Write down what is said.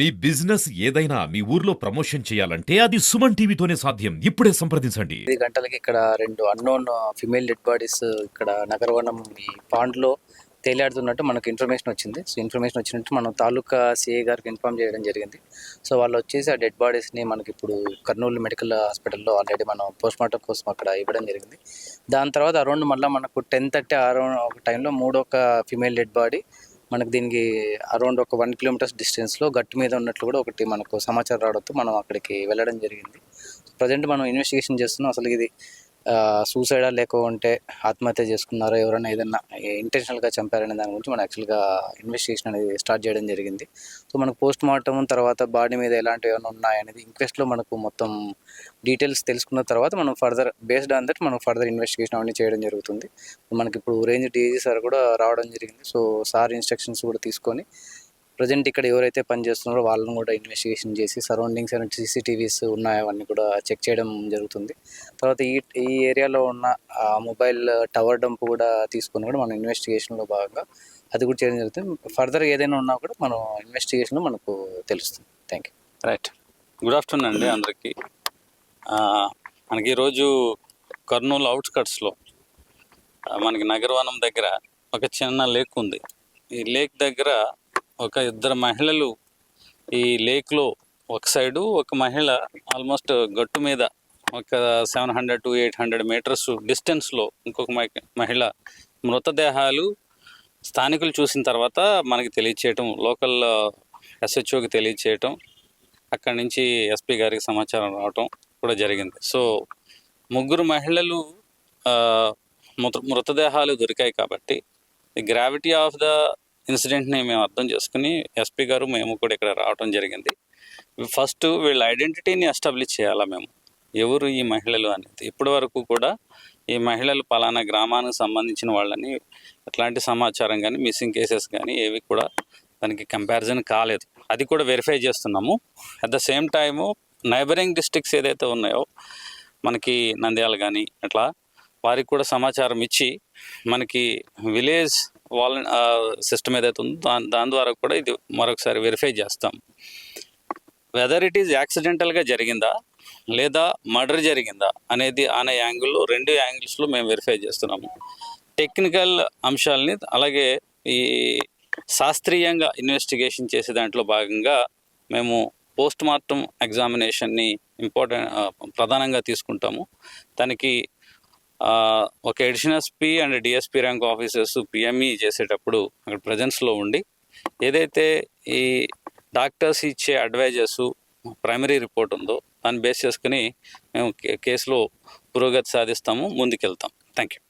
మీ business ఏదైనా మీ ఊర్లో promotion చేయాలంటే అది సుమన్ టీవీతోనే సాధ్యం. ఇప్పుడే సంప్రదించండి. ఐదు గంటలకి ఇక్కడ రెండు అన్నోన్ ఫిమేల్ డెడ్ బాడీస్ ఇక్కడ నగరవనం ఈ పాండ్లో తేలియాడుతున్నట్టు మనకు ఇన్ఫర్మేషన్ వచ్చింది. సో ఇన్ఫర్మేషన్ వచ్చినట్టు మనం తాలూకా సిఐ గారికి ఇన్ఫామ్ చేయడం జరిగింది. సో వాళ్ళు వచ్చేసి ఆ డెడ్ బాడీస్ని మనకి ఇప్పుడు కర్నూలు మెడికల్ హాస్పిటల్లో ఆల్రెడీ మనం పోస్ట్ మార్టం కోసం అక్కడ ఇవ్వడం జరిగింది. దాని తర్వాత అరౌండ్ మళ్ళీ మనకు టెన్ థర్టీ అరౌండ్ ఒక టైంలో మూడో ఒక ఫిమేల్ డెడ్ బాడీ మనకు దీనికి అరౌండ్ ఒక వన్ కిలోమీటర్స్ డిస్టెన్స్లో గట్టు మీద ఉన్నట్లు కూడా ఒకటి మనకు సమాచారం రావడంతో మనం అక్కడికి వెళ్ళడం జరిగింది. ప్రజెంట్ మనం ఇన్వెస్టిగేషన్ చేస్తున్నాం. అసలు ఇది సూసైడా లేకుంటే ఆత్మహత్య చేసుకున్నారో ఎవరైనా ఏదైనా ఇంటెన్షనల్గా చంపారనే దాని గురించి మనం యాక్చువల్గా ఇన్వెస్టిగేషన్ అనేది స్టార్ట్ చేయడం జరిగింది. సో మనకు పోస్ట్ మార్టం తర్వాత బాడీ మీద ఎలాంటివి ఏమైనా ఉన్నాయనేది ఇంక్వెస్ట్లో మనకు మొత్తం డీటెయిల్స్ తెలుసుకున్న తర్వాత మనం ఫర్దర్ బేస్డ్ ఆన్ దట్ మనం ఫర్దర్ ఇన్వెస్టిగేషన్ అవన్నీ చేయడం జరుగుతుంది. మనకి ఇప్పుడు రేంజ్ డీజీ సార్ కూడా రావడం జరిగింది. సో సార్ ఇన్స్ట్రక్షన్స్ కూడా తీసుకొని ప్రజెంట్ ఇక్కడ ఎవరైతే పనిచేస్తున్నారో వాళ్ళని కూడా ఇన్వెస్టిగేషన్ చేసి సరౌండింగ్స్ అండ్ సీసీటీవీస్ ఉన్నాయో అవన్నీ కూడా చెక్ చేయడం జరుగుతుంది. తర్వాత ఈ ఈ ఏరియాలో ఉన్న మొబైల్ టవర్ డంప్ కూడా తీసుకొని కూడా మనం ఇన్వెస్టిగేషన్లో భాగంగా అది కూడా చేయడం జరుగుతుంది. ఫర్దర్ ఏదైనా ఉన్నా కూడా మనం ఇన్వెస్టిగేషన్లో మనకు తెలుస్తుంది. Thank you right good afternoon అండి అందరికీ. మనకి ఈరోజు కర్నూలు అవుట్స్కట్స్లో మనకి నగరవనం దగ్గర ఒక చిన్న లేక్ ఉంది. ఈ లేక్ దగ్గర ఒక ఇద్దరు మహిళలు ఈ లేక్లో ఒక సైడు ఒక మహిళ ఆల్మోస్ట్ గట్టు మీద ఒక seven hundred to eight hundred metres డిస్టెన్స్లో ఇంకొక మహి- మహిళ మృతదేహాలు స్థానికులు చూసిన తర్వాత మనకి తెలియచేయటం లోకల్ ఎస్హెచ్ఓకి తెలియచేయటం అక్కడి నుంచి ఎస్పీ గారికి సమాచారం రావటం కూడా జరిగింది. సో ముగ్గురు మహిళలు మృత మృతదేహాలు దొరికాయి కాబట్టి ది గ్రావిటీ ఆఫ్ ద ఇన్సిడెంట్ని మేము అర్థం చేసుకుని ఎస్పీ గారు మేము కూడా ఇక్కడ రావడం జరిగింది. ఫస్ట్ వీళ్ళ ఐడెంటిటీని ఎస్టాబ్లిష్ చేయాలా మేము? ఎవరు ఈ మహిళలు అనేది? ఇప్పటి వరకు కూడా ఈ మహిళలు పలానా గ్రామానికి సంబంధించిన వాళ్ళని ఎట్లాంటి సమాచారం కానీ మిస్సింగ్ కేసెస్ కానీ ఏవి కూడా దానికి కంపారిజన్ కాలేదు. అది కూడా వెరిఫై చేస్తున్నాము. At the same time neighbouring districts ఏదైతే ఉన్నాయో మనకి నంద్యాల కానీ అట్లా వారికి కూడా సమాచారం ఇచ్చి మనకి విలేజ్ వాల సిస్టమ్ ఏదైతే ఉందో దాని దాని ద్వారా కూడా ఇది మరొకసారి వెరిఫై చేస్తాం. వెదర్ ఇట్ ఈజ్ యాక్సిడెంటల్గా జరిగిందా లేదా మర్డర్ జరిగిందా అనేది అనే యాంగిల్లో రెండు యాంగిల్స్లో మేము వెరిఫై చేస్తున్నాము. టెక్నికల్ అంశాలని అలాగే ఈ శాస్త్రీయంగా ఇన్వెస్టిగేషన్ చేసే దాంట్లో భాగంగా మేము పోస్ట్ మార్టం ఎగ్జామినేషన్ని ఇంపార్టెంట్ ప్రధానంగా తీసుకుంటాము. దానికి ఒక additional SP and DSP rank officers PME చేసేటప్పుడు అక్కడ ప్రజెన్స్లో ఉండి ఏదైతే ఈ డాక్టర్స్ ఇచ్చే అడ్వైజర్స్ ప్రైమరీ రిపోర్ట్ ఉందో దాన్ని బేస్ చేసుకుని మేము కేసులో పురోగతి సాధిస్తాము ముందుకెళ్తాం. Thank you